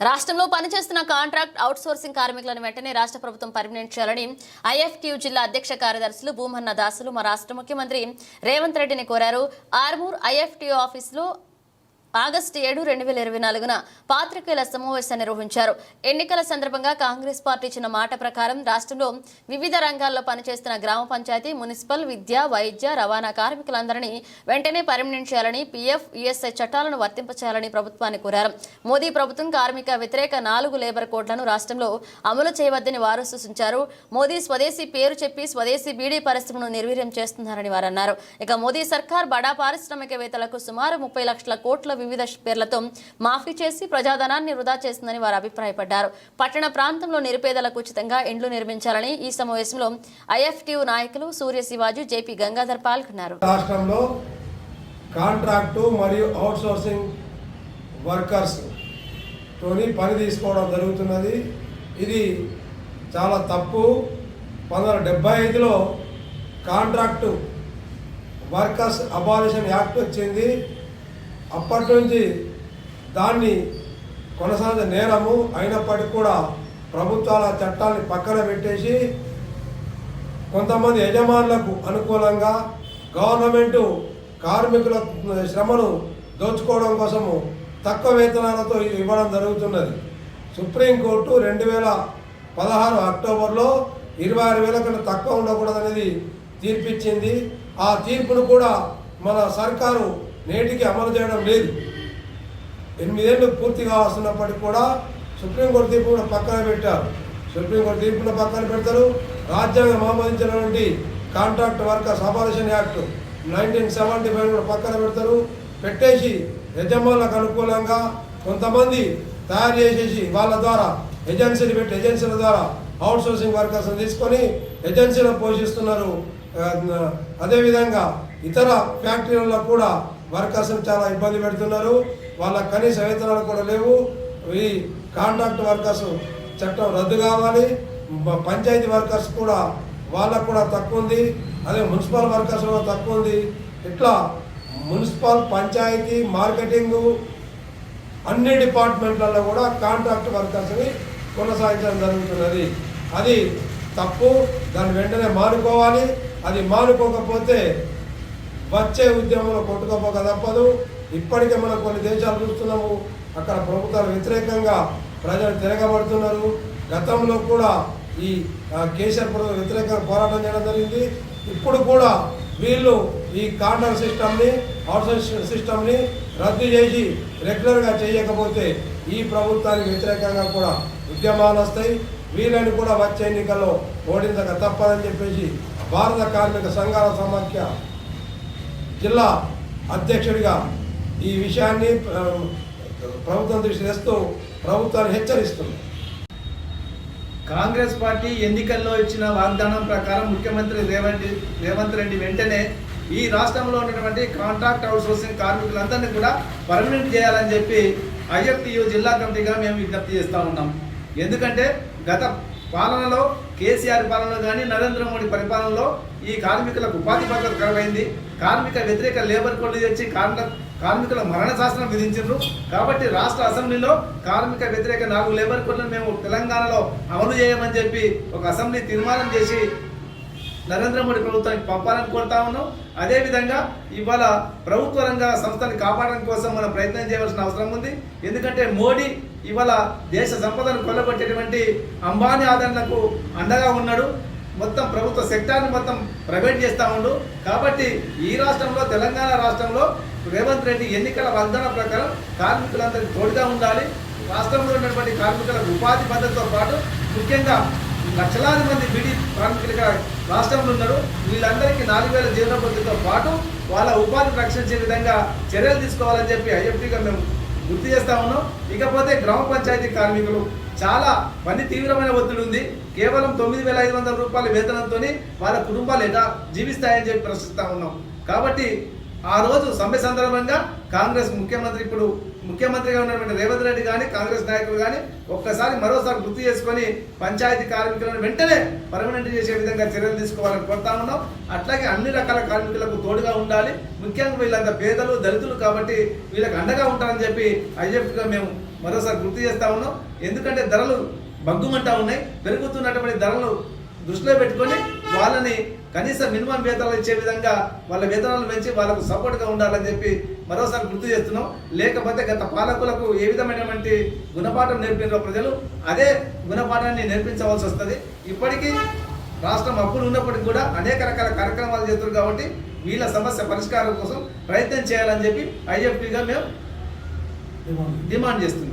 రాష్ట్రంలో పనిచేస్తున్న contract outsourcing కార్మికులను వెంటనే రాష్ట్ర ప్రభుత్వం పర్మినెంట్ చేయాలని ఐఎఫ్టియు జిల్లా అధ్యక్ష కార్యదర్శులు భూమన్న దాసులు మా రాష్ట్ర ముఖ్యమంత్రి రేవంత్ రెడ్డిని కోరారు. ఆర్మూర్ ఐఎఫ్టియు ఆఫీసులో ఆగస్టు ఏడు రెండు వేల ఇరవై నాలుగున పాత్రికేయుల సమావేశం నిర్వహించారు. ఎన్నికల సందర్భంగా కాంగ్రెస్ పార్టీ ఇచ్చిన మాట ప్రకారం రాష్ట్రంలో వివిధ రంగాల్లో పనిచేస్తున్న గ్రామ పంచాయతీ మున్సిపల్ విద్య వైద్య రవాణా కార్మికులందరినీ వెంటనే పర్మినెంట్ చేయాలని పీఎఫ్ ఈఎస్ఐ చట్టాలను వర్తింపచేయాలని ప్రభుత్వాన్ని కోరారు. మోదీ ప్రభుత్వం కార్మిక వ్యతిరేక నాలుగు లేబర్ కోడ్లను రాష్ట్రంలో అమలు చేయవద్దని వారు సూచించారు. మోదీ స్వదేశీ పేరు చెప్పి స్వదేశీ బీడీ పరిశ్రమను నిర్వీర్యం చేస్తున్నారని వారన్నారు ఇక మోదీ సర్కార్ బడా పారిశ్రామికవేత్తలకు సుమారు ముప్పై లక్షల కోట్ల వివిధ పేర్లతో మాఫీ చేసి ప్రజాధనాన్ని వృధా చేస్తుందని వారు అభిప్రాయపడ్డారు. పట్టణ ప్రాంతంలో నిరుపేదలకు ఉచితంగా ఇండ్లు నిర్మించాలని ఈ సమావేశంలో ఐఎఫ్టియు నాయకులు సూర్య శివాజీ జేపీ గంగాధర్ పాల్గొన్నారు. రాష్ట్రంలో కాంట్రాక్టు మరియు అవుట్సోర్సింగ్ వర్కర్స్ తోని పని తీసుకోవడం జరుగుతున్నది. ఇది చాలా తప్పు. పంతొమ్మిది వందల డెబ్బై ఐదులో కాంట్రాక్టు వర్కర్స్ అబాలిషన్ యాక్ట్ వచ్చింది. అప్పటి నుంచి దాన్ని కొనసాగ నేరము అయినప్పటికీ కూడా ప్రభుత్వాల చట్టాన్ని పక్కన పెట్టేసి కొంతమంది యజమానులకు అనుకూలంగా గవర్నమెంటు కార్మికుల శ్రమను దోచుకోవడం కోసము తక్కువ వేతనాలతో ఇవ్వడం జరుగుతున్నది. సుప్రీంకోర్టు రెండు వేల పదహారు అక్టోబర్లో ఇరవై ఆరు వేల కన్నా తక్కువ ఉండకూడదనేది తీర్పిచ్చింది. ఆ తీర్పును కూడా మన సర్కారు నేటికి అమలు చేయడం లేదు. ఎనిమిదేళ్ళు పూర్తిగా వస్తున్నప్పటికీ కూడా సుప్రీంకోర్టు తీర్పు కూడా పక్కన పెట్టారు. సుప్రీంకోర్టు తీర్పును పక్కన పెడతారు. రాజ్యాంగం ఆమోదించినటువంటి contract workers operation act nineteen seventy five కూడా పక్కన పెడతారు. పెట్టేసి యజమానులకు అనుకూలంగా కొంతమంది తయారు చేసేసి వాళ్ళ ద్వారా ఏజెన్సీలు పెట్టి ఏజెన్సీల ద్వారా అవుట్ సోర్సింగ్ వర్కర్స్ని తీసుకొని ఏజెన్సీలను పోషిస్తున్నారు. అదేవిధంగా ఇతర ఫ్యాక్టరీలలో కూడా వర్కర్స్ చాలా ఇబ్బంది పెడుతున్నారు. వాళ్ళ కనీస వేతనాలు కూడా లేవు. ఈ కాంట్రాక్ట్ వర్కర్స్ చట్టం రద్దు కావాలి. పంచాయతీ వర్కర్స్ కూడా వాళ్ళకు కూడా తక్కువ ఉంది. అదే మున్సిపల్ వర్కర్స్ కూడా తక్కువ ఉంది. ఇట్లా మున్సిపల్ పంచాయతీ మార్కెటింగ్ అన్ని డిపార్ట్మెంట్లలో కూడా కాంట్రాక్ట్ వర్కర్స్ని కొనసాగించడం జరుగుతున్నది. అది తప్పు. దాన్ని వెంటనే మానుకోవాలి. అది మానుకోకపోతే వచ్చే ఉద్యమంలో కొట్టుకోపోక తప్పదు. ఇప్పటికే మనం కొన్ని దేశాలు చూస్తున్నాము. అక్కడ ప్రభుత్వాలు వ్యతిరేకంగా ప్రజలు తిరగబడుతున్నారు. గతంలో కూడా ఈ కేసీఆర్ ప్రభుత్వం వ్యతిరేకంగా పోరాటం చేయడం జరిగింది. ఇప్పుడు కూడా వీళ్ళు ఈ కార్నర్ సిస్టమ్ని అవుట్సోర్స్ సిస్టమ్ని రద్దు చేసి రెగ్యులర్గా చేయకపోతే ఈ ప్రభుత్వానికి వ్యతిరేకంగా కూడా ఉద్యమాలు వస్తాయి. వీళ్ళని కూడా వచ్చే ఎన్నికల్లో ఓడించక తప్పదని చెప్పేసి భారత కార్మిక సంఘాల సమాఖ్య జిల్లా అధ్యక్షుడిగా ఈ విషయాన్ని ప్రభుత్వం దృష్టి తెస్తూ ప్రభుత్వాన్ని హెచ్చరిస్తుంది కాంగ్రెస్ పార్టీ ఎన్నికల్లో ఇచ్చిన వాగ్దానం ప్రకారం ముఖ్యమంత్రి రేవంత్ రేవంత్ రెడ్డి వెంటనే ఈ రాష్ట్రంలో ఉన్నటువంటి కాంట్రాక్ట్ అవుట్సోర్సింగ్ కార్మికులందరినీ కూడా పర్మనెంట్ చేయాలని చెప్పి ఐఎఫ్టియు జిల్లా కమిటీగా మేము విజ్ఞప్తి చేస్తూ ఉన్నాం. ఎందుకంటే గత పాలనలో కేసీఆర్ పాలనలో కానీ నరేంద్ర మోడీ పరిపాలనలో ఈ కార్మికులకు ఉపాధి భద్రత కరువైంది కార్మిక వ్యతిరేక లేబర్ కోడ్ తెచ్చి కార్మిక కార్మికుల మరణ శాసనం విధించారు కాబట్టి రాష్ట్ర అసెంబ్లీలో కార్మిక వ్యతిరేక నాలుగు లేబర్ కోడ్లను మేము తెలంగాణలో అమలు చేయమని చెప్పి ఒక అసెంబ్లీ తీర్మానం చేసి నరేంద్ర మోడీ ప్రభుత్వానికి పంపాలని కోరుతా ఉన్నాం. అదేవిధంగా ఇవాళ ప్రభుత్వ రంగ సంస్థని కాపాడడం కోసం మనం ప్రయత్నం చేయవలసిన అవసరం ఉంది. ఎందుకంటే మోడీ ఇవాళ దేశ సంపదను కొల్లగొట్టేటువంటి అంబానీ ఆదరణకు అండగా ఉన్నాడు. మొత్తం ప్రభుత్వ సెక్టార్ని మొత్తం ప్రైవేట్ చేస్తూ ఉండు. కాబట్టి ఈ రాష్ట్రంలో తెలంగాణ రాష్ట్రంలో రేవంత్ రెడ్డి ఎన్నికల వాగ్దానం ప్రకారం కార్మికులందరికీ తోడుగా ఉండాలి. రాష్ట్రంలో ఉన్నటువంటి కార్మికులకు ఉపాధి భద్రతతో పాటు ముఖ్యంగా లక్షలాది మంది బీడీ కార్మికులు ఇక్కడ రాష్ట్రంలో ఉన్నారు. వీళ్ళందరికీ నాలుగు వేల జీవన భద్రతతో పాటు వాళ్ళ ఉపాధిని రక్షించే విధంగా చర్యలు తీసుకోవాలని చెప్పి ఐఎఫ్టీగా మేము గుర్తు చేస్తా ఉన్నాం. ఇకపోతే గ్రామ పంచాయతీ కార్మికులు చాలా పని తీవ్రమైన ఒత్తిడి ఉంది. కేవలం తొమ్మిది వేల ఐదు వందల రూపాయల వేతనంతో వాళ్ళ కుటుంబాలు ఎలా జీవిస్తాయని చెప్పి ప్రశ్నిస్తా ఉన్నాం. కాబట్టి ఆ రోజు సమ్మె సందర్భంగా కాంగ్రెస్ ముఖ్యమంత్రి ఇప్పుడు ముఖ్యమంత్రిగా ఉన్నటువంటి రేవంత్ రెడ్డి కానీ కాంగ్రెస్ నాయకులు కానీ ఒక్కసారి మరోసారి గుర్తు చేసుకొని పంచాయతీ కార్మికులను వెంటనే పర్మనెంట్ చేసే విధంగా చర్యలు తీసుకోవాలని కోరుతా ఉన్నాం. అట్లాగే అన్ని రకాల కార్మికులకు తోడుగా ఉండాలి. ముఖ్యంగా వీళ్ళంతా పేదలు దళితులు కాబట్టి వీళ్ళకి అండగా ఉంటారని చెప్పి ఐఎఫ్గా మేము మరోసారి గుర్తు చేస్తా ఉన్నాం. ఎందుకంటే ధరలు బగ్గుమంటా ఉన్నాయి. పెరుగుతున్నటువంటి ధరలు దృష్టిలో పెట్టుకొని వాళ్ళని కనీస మినిమం వేతనాలు ఇచ్చే విధంగా వాళ్ళ వేతనాలు పెంచి వాళ్ళకు సపోర్ట్గా ఉండాలని చెప్పి మరోసారి గుర్తు చేస్తున్నాం. లేకపోతే గత పాలకులకు ఏ విధమైనటువంటి గుణపాఠం నేర్పినారో ప్రజలు అదే గుణపాఠాన్ని నేర్పించవలసి వస్తుంది. ఇప్పటికీ రాష్ట్రం అప్పులు ఉన్నప్పటికీ కూడా అనేక రకాల కార్యక్రమాలు చేస్తున్నారు కాబట్టి వీళ్ళ సమస్య పరిష్కారం కోసం ప్రయత్నం చేయాలని చెప్పి ఐఎఫ్టీగా మేము డిమాండ్ చేస్తున్నాం.